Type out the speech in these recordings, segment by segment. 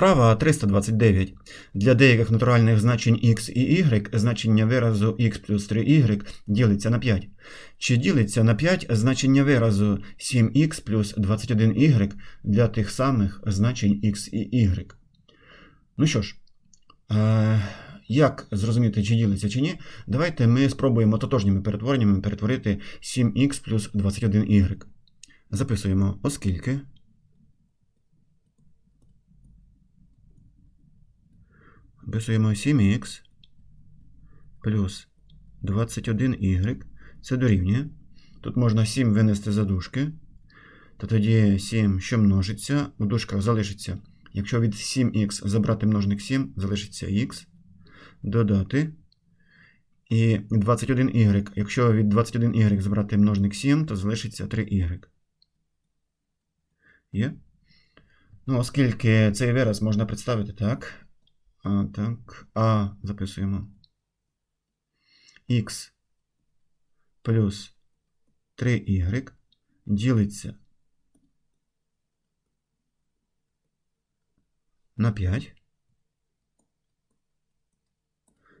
Вправа 329. Для деяких натуральних значень x і y значення виразу x плюс 3y ділиться на 5. Чи ділиться на 5 значення виразу 7x плюс 21y для тих самих значень x і y? Ну що ж, е, як зрозуміти, чи ділиться, чи ні, давайте ми спробуємо тотожніми перетвореннями перетворити 7x плюс 21y. Записуємо, оскільки. Записуємо 7х плюс 21y. Це дорівнює. Тут можна 7 винести за дужки. То тоді 7, що множиться, у дужках залишиться. Якщо від 7х забрати множник 7, залишиться х. Додати. І 21y. Якщо від 21y забрати множник 7, то залишиться 3y. Є? Ну, оскільки цей вираз можна представити так. А, так. А записуємо. Х плюс 3y ділиться на 5.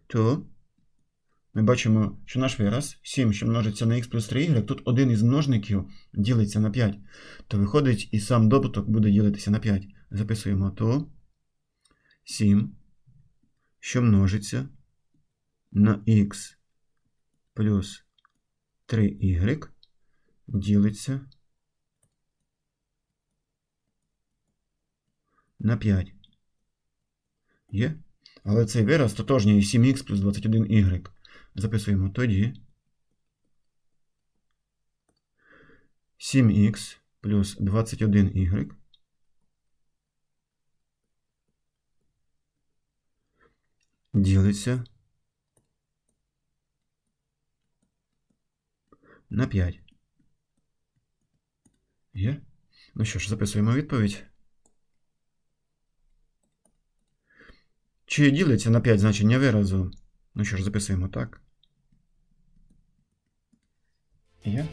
То ми бачимо, що наш вираз 7, що множиться на х плюс 3y, тут один із множників ділиться на 5. То виходить, і сам добуток буде ділитися на 5. Записуємо то 7 що множиться на х плюс 3y ділиться на 5. Є? Але цей вираз тотожній 7х плюс 21y. Записуємо тоді. 7х плюс 21y ділиться на 5. Є? Ну що ж, записуємо відповідь. Чи ділиться на 5 значення виразу? Ну що ж, записуємо так. Є?